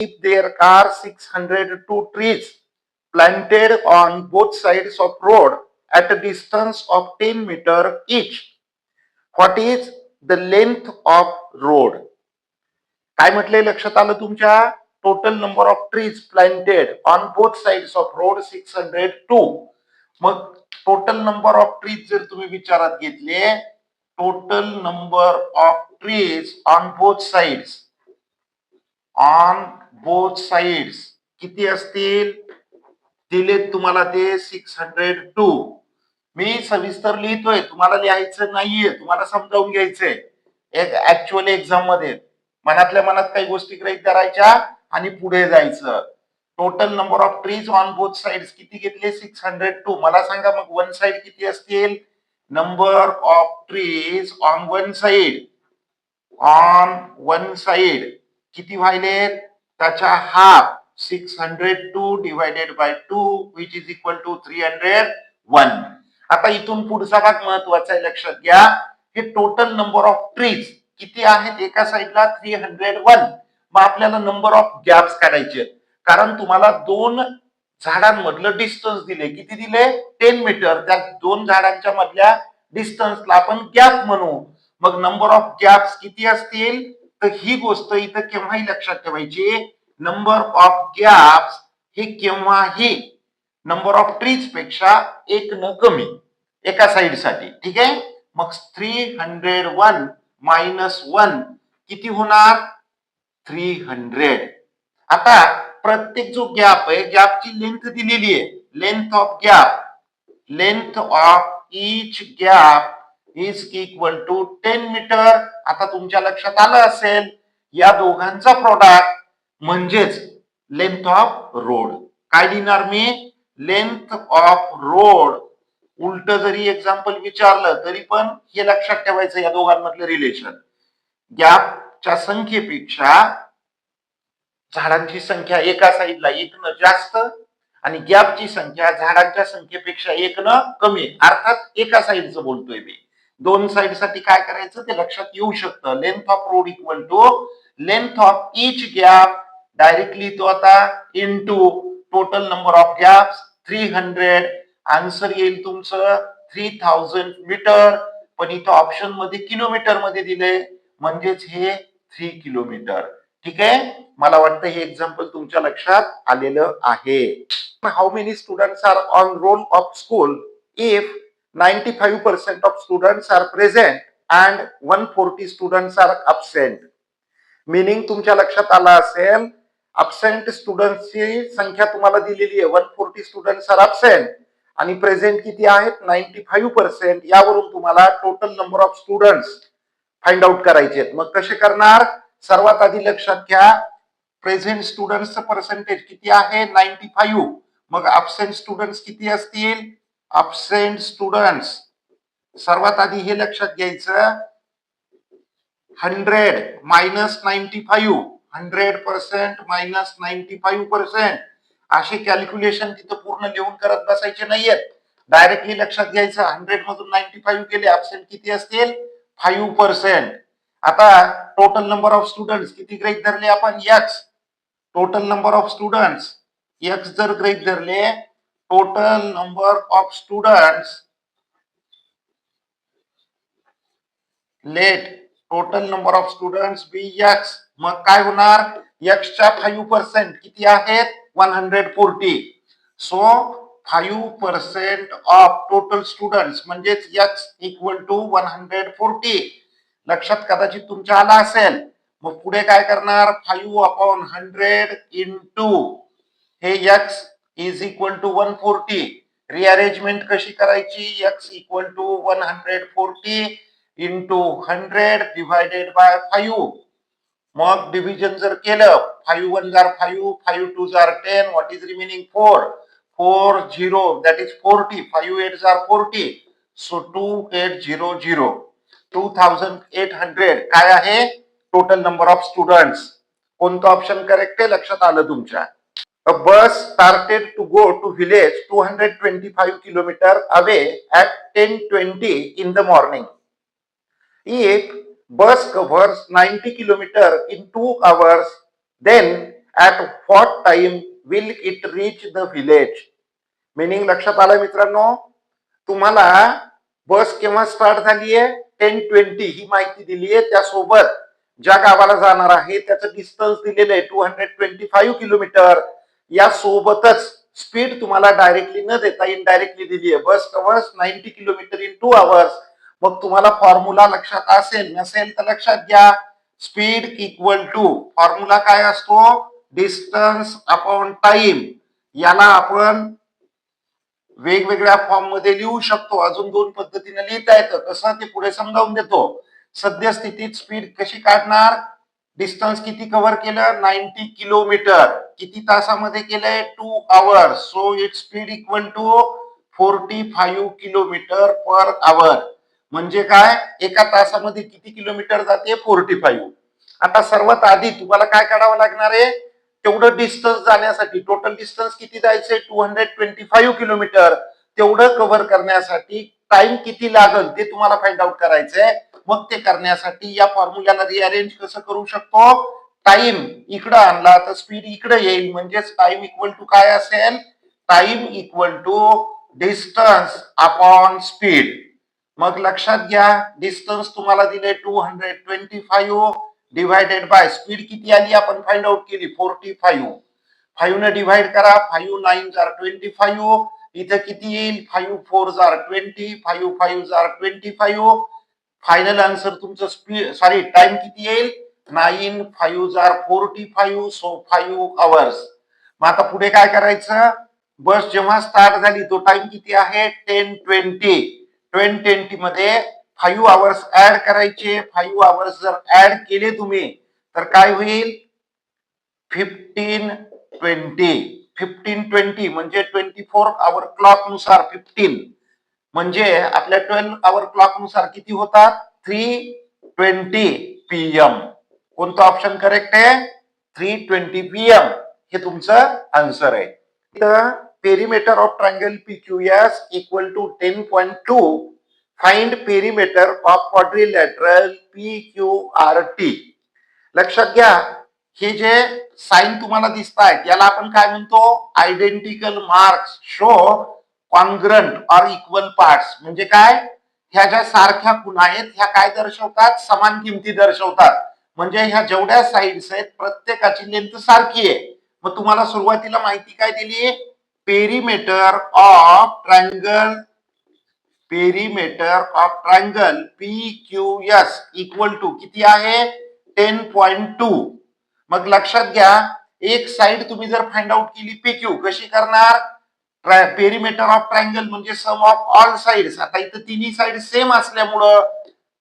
if there are 602 trees planted on both sides of road at a distance of 10 meter each. What is the length of road? काय म्हटलंय लक्षात आलं तुमच्या? Total number of trees planted on both sides of road six hundred two मग total number of trees जर तुम्ही विचारात घेतले total number of trees on both sides on both sides किती असतील? दिलेत तुम्हाला ते सिक्स हंड्रेड टू मी सविस्तर लिहितोय तुम्हाला लिहायचं नाहीये तुम्हाला समजावून घ्यायचंय. एक ऍक्च्युअल एक्झाममध्ये. मनातल्या मनात काही गोष्टी ग्रहित करायच्या आणि पुढे जायचं. Total number of trees on both side किती घेतले? सिक्स हंड्रेड टू मला सांगा मग वन साइड किती असतील? Number of trees on one side on one side किती व्हायले त्याच्या half six hundred two divided by two which is equal to three hundred one आता इथून पुढचा भाग महत्त्वाचा आहे लक्षात घ्या. हे टोटल नंबर ऑफ ट्रीज किती आहेत? एका साईडला थ्री हंड्रेड वन मग आपल्याला नंबर ऑफ गॅप्स काढायचे. कारण तुम्हाला दोन झाडांमधलं डिस्टन्स दिले. किती दिले? टेन मीटर त्या दोन झाडांच्या मधल्या डिस्टन्सला आपण गॅप म्हणू. मग नंबर ऑफ गॅप्स किती असतील? तर ही गोष्ट इथं केव्हाही लक्षात ठेवायची? नंबर ऑफ गॅप्स हे केव्हाही? नंबर ऑफ ट्रीजपेक्षा एक न कमी. एका साइडसाठी. ठीक आहे? मग three hundred one minus one किती होणार? थ्री हंड्रेड आता प्रत्येक जो गॅप आहे गॅपची लेंथ दिलेली आहे. Length of gap length of each gap is equal to ten metre आता तुमच्या लक्षात आलं असेल या दोघांचा प्रोडक्ट म्हणजेच लेंथ ऑफ रोड काय लिहिणार मी? लेंथ ऑफ रोड उलट जरी एक्झाम्पल विचारलं तरी पण हे लक्षात ठेवायचं या दोघांमधलं रिलेशन गॅपच्या संख्येपेक्षा झाडांची संख्या एका साईडला एकनं जास्त आणि गॅपची संख्या झाडांच्या संख्येपेक्षा एकनं कमी. अर्थात एका साईडचं बोलतोय मी. दोन साईडसाठी काय करायचं? ते लक्षात येऊ शकतं. Length of road equal to length of each gap directly तो आता into total number of gap three hundred answer येईल तुमचं थ्री थाउजंड मीटर पण इथं ऑप्शनमध्ये किलोमीटरमध्ये दिले म्हणजेच हे थ्री किलोमीटर ठीक आहे? मला वाटतं हे एक्झाम्पल तुमच्या लक्षात आलेलं आहे. How many students are on roll of school if ninety five percent of students are present and one forty students are absent meaning तुमच्या लक्षात आला असेल अबसेंट स्टुडंटची संख्या तुम्हाला दिलेली आहे. One forty students are absent आणि प्रेझेंट किती आहेत? नाईन्टी फाईव्ह पर्सेंट यावरून तुम्हाला total number of students find out करायचे आहेत. मग कसे करणार? सर्वात आधी लक्षात घ्या प्रेझेंट स्टुडंटचं पर्सेंटेज किती आहे? नाईन्टी फाईव्ह मग अब्सेंट स्टुडंट्स किती असतील? अबसेंट स्टुडंट्स सर्वात आधी हे लक्षात घ्यायचं. Hundred minus ninety five hundred percent minus ninety five percent असे कॅल्क्युलेशन तिथं पूर्ण लिहून करत बसायचे नाहीयेत. डायरेक्टली लक्षात घ्यायचं. हंड्रेड मधून नाईन्टी फाईव्ह केले अबसेंट किती असतील? फाईव्ह पर्सेंट आता टोटल नंबर ऑफ स्टुडंट्स किती ग्रेट धरले आपण? X total number of students x जर ग्रेट धरले total number of students let total number of students be x मग काय होणार? यक्सच्या फाईव्ह पर्सेंट किती आहेत? One hundred forty so five percent of total students म्हणजेच x equal to one hundred forty लक्षात कदाचित तुमच्या आला असेल. मग पुढे काय करणार? Five upon hundred into हे x is equal to one forty rearrangement कशी करायची? X equal to one hundred forty into hundred divided by five मग डिव्हिजन जर केलं फाईव्ह वन जार five five two jar ten what is remaining four four zero that is forty five eight jar forty so two eight zero zero two thousand eight hundred काय आहे? Total number of students कोणतं option correct आहे? लक्षात आलं तुमच्या. A bus started to go to village 225 kilometer away at 10:20 in the morning. If bus covers 90 kilometer in 2 hours, then at what time will it reach the village? Meaning लक्षात आलं मित्रांनो तुम्हाला बस केव्हा start झालीये टेन ट्वेंटी ही माहिती दिली आहे त्यासोबत ज्या गावाला जाणार आहे त्याचं डिस्टन्स दिलेलं आहे two hundred twenty five kilometre या सोबतच स्पीड तुम्हाला डायरेक्टली न देता इनडायरेक्टली दिली आहे bus covers ninety kilometre in two hours मग तुम्हाला फॉर्म्युला लक्षात असेल नसेल तर लक्षात घ्या. स्पीड इक्वल टू फॉर्म्युला काय असतो? डिस्टन्स अपॉन टाइम याला आपण वेगवेगळ्या फॉर्ममध्ये लिहू शकतो. अजून दोन पद्धतीने लिहिता येतं. कसं? ते पुढे समजावून देतो. सद्यस्थितीत स्पीड कशी काढणार? डिस्टन्स किती कव्हर केलं? नाईन्टी किलोमीटर किती तासामध्ये केलंय? Two hour so it speed equal to forty five kilometre per hour म्हणजे काय? एका तासामध्ये किती किलोमीटर जाते? फोर्टी फाईव्ह आता सर्वात आधी तुम्हाला काय काढावं लागणार आहे? तेवढं डिस्टन्स जाण्यासाठी टोटल डिस्टन्स किती जायचंय? Two hundred twenty five kilometre तेवढं कव्हर करण्यासाठी टाइम किती लागल ते तुम्हाला फाइंड आउट करायचंय. मग ते करण्यासाठी या फॉर्म्युल्याला रिअरेंज कसं करू शकतो? टाइम इकडं आणला तर स्पीड इकडे येईल. म्हणजेच टाइम इक्वल टू काय असेल? Time equal to distance upon speed मग लक्षात घ्या डिस्टन्स तुम्हाला दिले two hundred twenty five divided by speed किती आली आपण फाइंड आउट केली? फोर्टी फाईव्ह फाईव्ह ने डिव्हाइड करा. फाईव्ह नाईन जार ट्वेंटी फाईव्ह इथं किती येईल? फाईव्ह फोर जार ट्वेंटी फाईव्ह फाईव्ह जार ट्वेंटी फाईव्ह फायनल आन्सर तुमचं स्पीड सॉरी टाइम किती येईल? नाईन फाईव्ह जार forty five so five hours मग आता पुढे काय करायचं? बस जेव्हा स्टार्ट झाली तो टाइम किती आहे? टेन ट्वेंटी ट्वेन ट्वेंटी मध्ये फाईव्ह आवर्स ऍड करायचे. फाईव्ह आवर्स जर ऍड केले तुम्ही तर काय होईल? फिफ्टीन ट्वेंटी फिफ्टीन ट्वेंटी म्हणजे ट्वेंटी फोर आवर क्लॉकनुसार फिफ्टीन म्हणजे आपल्या ट्वेल्व आवर क्लॉकनुसार किती होतात? थ्री ट्वेंटी पीएम कोणतं ऑप्शन करेक्ट आहे? थ्री ट्वेंटी पीएम हे तुमचं आन्सर आहे. तर of triangle P Q S equal to ten point two find perimeter of quadrilateral P Q R T लक्षात घ्या हे जे साईन तुम्हाला दिसत आहेत याला आपण काय म्हणतो? Identical marks show congruent or equal parts म्हणजे काय? ह्या ज्या सारख्या खुणा आहेत ह्या काय दर्शवतात? समान किमती दर्शवतात. म्हणजे ह्या जेवढ्या साईड्स आहेत प्रत्येकाची लेंथ सारखी आहे. मग तुम्हाला सुरुवातीला माहिती काय दिली? Perimeter of triangle perimeter of triangle P Q S equal to किती आहे? टेन पॉइंट टू मग लक्षात घ्या एक साइड तुम्ही जर फाइंड आउट केली पी क्यू कशी करणार? पेरिमीटर ऑफ ट्रायंगल म्हणजे सम ऑफ ऑल साइड्स आता इथं तिन्ही साइड सेम असल्यामुळं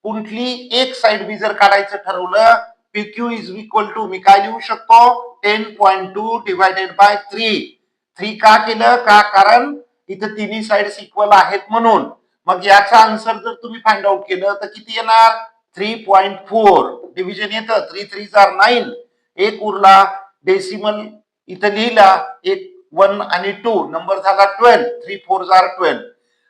कुठली एक साइड मी जर काढायचं ठरवलं P Q is equal to मी काय लिहू शकतो? Ten point two divided by three three का केलं? का? कारण इथं तिन्ही साइड्स इक्वल आहेत म्हणून. मग याचा आन्सर जर तुम्ही फाइंड आउट केलं तर किती येणार? थ्री पॉईंट फोर डिव्हिजन येतं. थ्री थ्री जार नाईन एक उरला डेसिमल इथं लिहिला एक वन आणि टू नंबर झाला ट्वेल्व थ्री फोर जार ट्वेल्व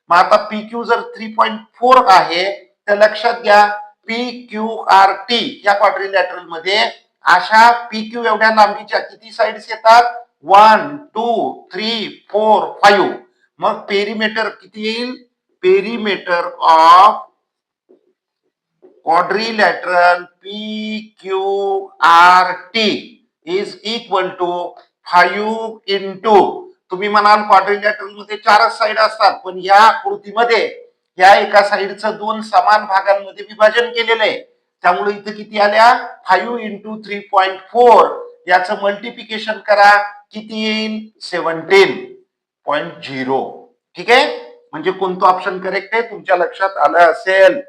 मग आता पी क्यू जर थ्री पॉईंट फोर आहे तर लक्षात घ्या पी क्यू आर टी या क्वाड्रिलॅटरलमध्ये अशा पी क्यू एवढ्या लांबीच्या किती साइड्स येतात? One two three four five मग पेरीमीटर किती येईल? Perimeter of quadrilateral PQRT is equal to 5 into तुम्ही म्हणाल क्वाड्रिलॅटरलमध्ये चारच साइड असतात पण या आकृतीमध्ये या एका साइडचं दोन समान भागांमध्ये विभाजन केलेलं आहे. त्यामुळे इथं किती आल्या? Five into three point four याचं मल्टिप्लिकेशन करा किती येईल? सेव्हन्टीन पॉईंट झिरो ठीक आहे? म्हणजे कोणतं ऑप्शन करेक्ट आहे? तुमच्या लक्षात आलं असेल.